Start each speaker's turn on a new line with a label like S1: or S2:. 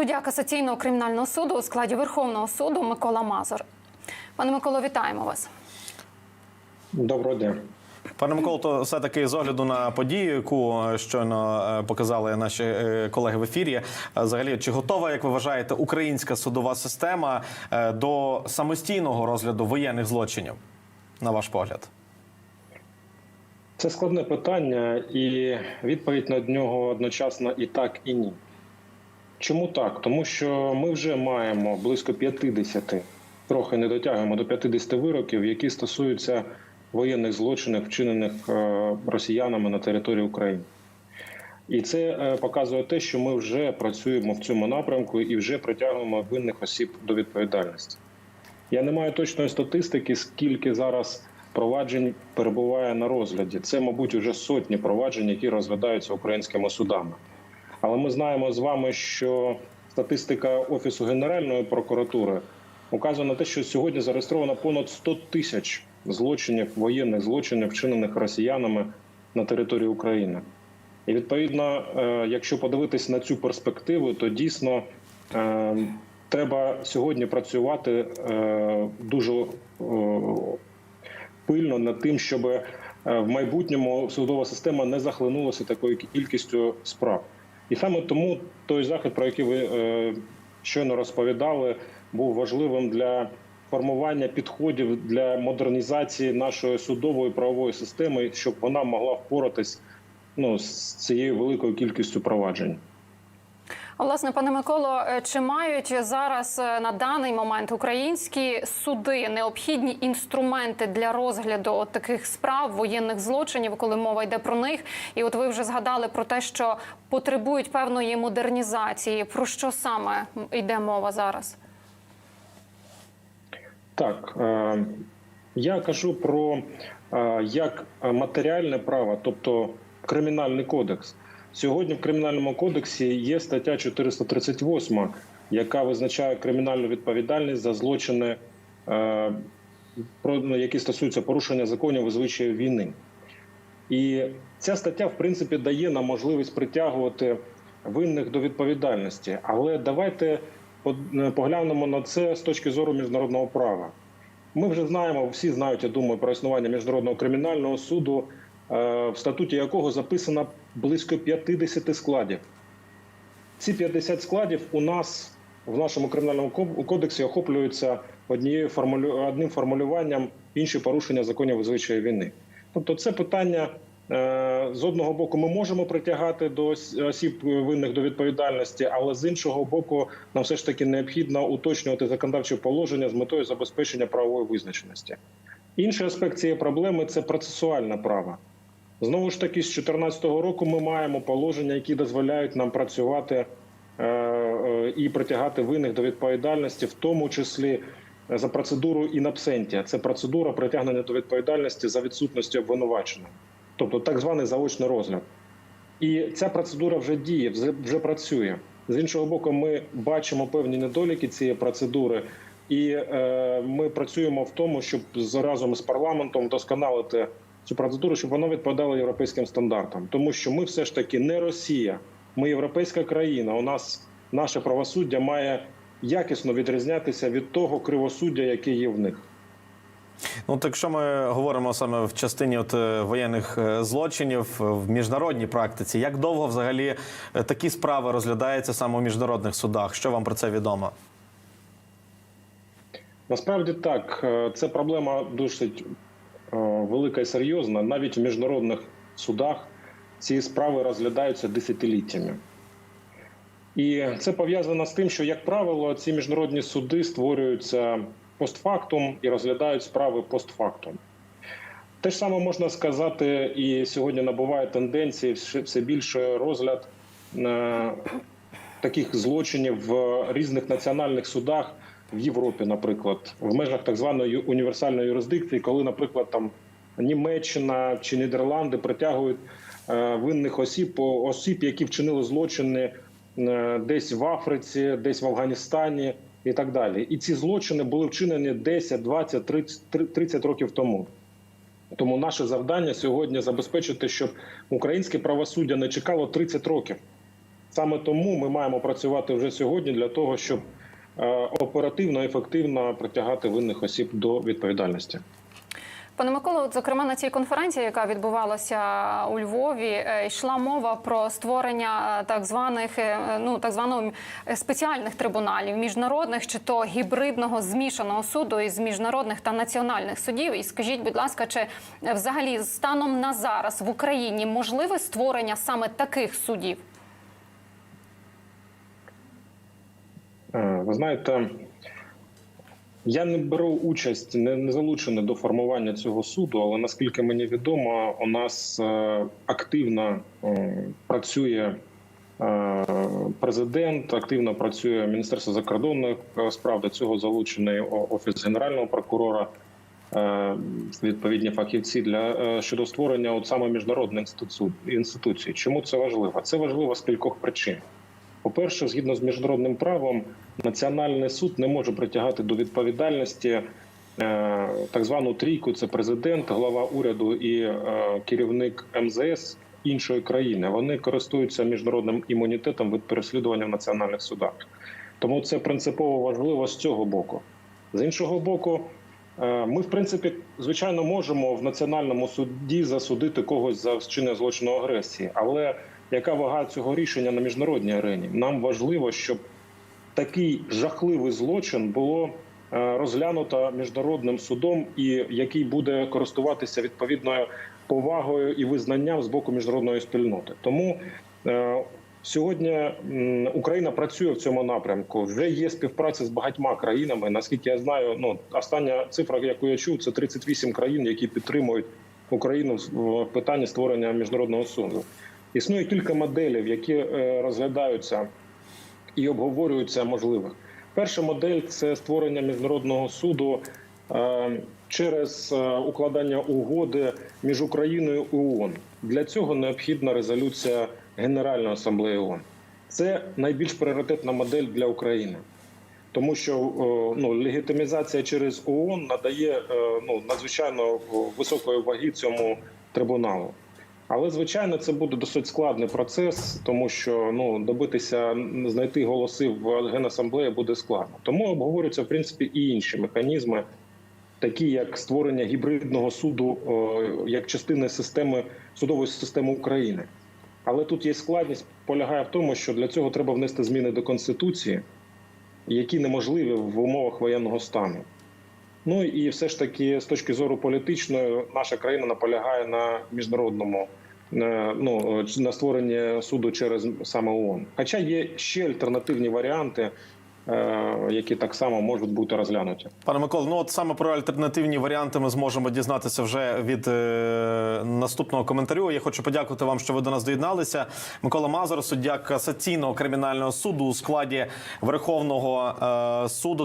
S1: Суддя касаційного кримінального суду у складі Верховного суду Микола Мазур. Пане Миколо, вітаємо вас.
S2: Доброго дня.
S3: Пане Миколо, то все таки з огляду на подію, яку е, щойно е, показали наші е, колеги в ефірі. Взагалі, чи готова, як ви вважаєте, українська судова система до самостійного розгляду воєнних злочинів? На ваш погляд?
S2: Це складне питання, і відповідь на нього одночасно і так, і ні. Чому так? Тому що ми вже маємо близько 50, трохи не дотягуємо до 50 вироків, які стосуються воєнних злочинів, вчинених е, росіянами на території України. І це е, показує те, що ми вже працюємо в цьому напрямку і вже притягуємо винних осіб до відповідальності. Я не маю точної статистики, скільки зараз проваджень перебуває на розгляді. Це, мабуть, вже сотні проваджень, які розглядаються українськими судами. Але ми знаємо з вами, що статистика Офісу Генеральної прокуратури указує на те, що сьогодні зареєстровано понад 100 тисяч злочинів, воєнних злочинів, вчинених росіянами на території України. І відповідно, е, якщо подивитись на цю перспективу, то дійсно е, треба сьогодні працювати е, дуже пильно над тим, щоб в майбутньому судова система не захлинулася такою кількістю справ. І саме тому той захід, про який ви е, щойно розповідали, був важливим для формування підходів для модернізації нашої судової правової системи, щоб вона могла впоратись ну, з цією великою кількістю проваджень.
S1: Власне, пане Миколо, е, чи мають зараз е, на даний момент українські суди необхідні інструменти для розгляду таких справ воєнних злочинів, коли мова йде про них? І от ви вже згадали про те, що потребують певної модернізації. Про що саме йде мова зараз?
S2: Так, е, я кажу про як матеріальне право, тобто кримінальний кодекс. Сьогодні в кримінальному кодексі є стаття 438, яка визначає кримінальну відповідальність за злочини, е, ну, які стосуються порушення законів і звичаїв війни. І ця стаття, в принципі, дає нам можливість притягувати винних до відповідальності. Але давайте поглянемо на це з точки зору міжнародного права. Ми вже знаємо, всі знають, я думаю, про існування міжнародного кримінального суду, е, в статуті якого записано близько 50 складів. Ці 50 складів у нас в нашому кримінальному кодексі охоплюються однією формулю... одним формулюванням інші порушення законів і звичаїв війни. Тобто, це питання е, з одного боку ми можемо притягати до осіб винних до відповідальності, але з іншого боку, нам все ж таки необхідно уточнювати законодавче положення з метою забезпечення правової визначеності. Інший аспект цієї проблеми це процесуальне право. Знову ж таки, з 2014 року ми маємо положення, які дозволяють нам працювати е, е, і притягати винних до відповідальності, в тому числі за процедурою інабсентія. Це процедура притягнення до відповідальності за відсутності обвинуваченого, тобто так званий заочний розгляд. І ця процедура вже діє, вже, працює. З іншого боку, ми бачимо певні недоліки цієї процедури, і е, ми працюємо в тому, щоб разом з парламентом вдосконалити цю процедуру, щоб вона відповідала європейським стандартам. Тому що ми все ж таки не Росія, ми європейська країна. У нас наше правосуддя має якісно відрізнятися від того кривосуддя, яке є в них.
S3: Ну, так якщо ми говоримо саме в частині от е, воєнних е, злочинів в міжнародній практиці, як довго взагалі е, такі справи розглядаються саме у міжнародних судах? Що вам про це відомо?
S2: Насправді так, це проблема досить велика і серйозна. Навіть в міжнародних судах ці справи розглядаються десятиліттями. І це пов'язано з тим, що, як правило, ці міжнародні суди створюються постфактум і розглядають справи постфактум. Те ж саме можна сказати, і сьогодні набуває тенденції все- все більше розгляд е, таких злочинів в різних національних судах в Європі, наприклад, в межах так званої універсальної юрисдикції, коли, наприклад, там Німеччина чи Нідерланди притягують е, винних осіб, о- осіб, які вчинили злочини е, десь в Африці, десь в Афганістані і так далі. І ці злочини були вчинені 10, 20, 30, 30 років тому. Тому наше завдання сьогодні забезпечити, щоб українське правосуддя не чекало 30 років. Саме тому ми маємо працювати вже сьогодні для того, щоб оперативно, ефективно притягати винних осіб до відповідальності.
S1: Пане Миколо, от, зокрема на цій конференції, яка відбувалася у Львові, е, йшла мова про створення е, так званих е, ну так званого е, спеціальних трибуналів міжнародних чи то гібридного змішаного суду із міжнародних та національних судів. І скажіть, будь ласка, чи е, взагалі станом на зараз в Україні можливе створення саме таких судів?
S2: Е, Ви знаєте, я не беру участь, не, не залучений до формування цього суду, але наскільки мені відомо, у нас е, активно е, працює е, президент, активно працює Міністерство закордонних е, справ. До цього залучений офіс генерального прокурора. е, Відповідні фахівці для е, щодо створення от саме міжнародної інституції. інституції. Чому це важливо? Це важливо з кількох причин. По-перше, згідно з міжнародним правом, національний суд не може притягати до відповідальності е, так звану трійку: це президент, глава уряду і е, керівник МЗС іншої країни. Вони користуються міжнародним імунітетом від переслідування в національних судах. Тому це принципово важливо з цього боку. З іншого боку, е, ми, в принципі, звичайно, можемо в національному суді засудити когось за вчинення злочину агресії, але яка вага цього рішення на міжнародній арені? Нам важливо, щоб такий жахливий злочин було е, розглянуто міжнародним судом, і який буде користуватися відповідною повагою і визнанням з боку міжнародної спільноти. Тому е, сьогодні Україна працює в цьому напрямку. Вже є співпраця з багатьма країнами. Наскільки я знаю, ну остання цифра, яку я чув, це 38 країн, які підтримують Україну в питанні створення міжнародного суду. Існує кілька моделів, які е, розглядаються і обговорюються можливих. Перша модель це створення міжнародного суду е, через е, укладання угоди між Україною і ООН. Для цього необхідна резолюція Генеральної асамблеї ООН. Це найбільш пріоритетна модель для України, тому що ну, легітимізація через ООН надає ну, надзвичайно високої ваги цьому трибуналу. Але звичайно, це буде досить складний процес, тому що ну добитися знайти голоси в генасамблеї буде складно. Тому обговорюються в принципі і інші механізми, такі як створення гібридного суду як частини системи судової системи України. Але тут є складність полягає в тому, що для цього треба внести зміни до конституції, які неможливі в умовах воєнного стану. Ну і все ж таки, з точки зору політичної, наша країна наполягає на міжнародному е, ну на створенні суду через саме ООН. Хоча є ще альтернативні варіанти, е, які так само можуть бути розглянуті.
S3: Пане Миколо, ну от саме про альтернативні варіанти ми зможемо дізнатися вже від е, наступного коментарю. Я хочу подякувати вам, що ви до нас доєдналися. Микола Мазур, суддя касаційного кримінального суду у складі Верховного е, суду.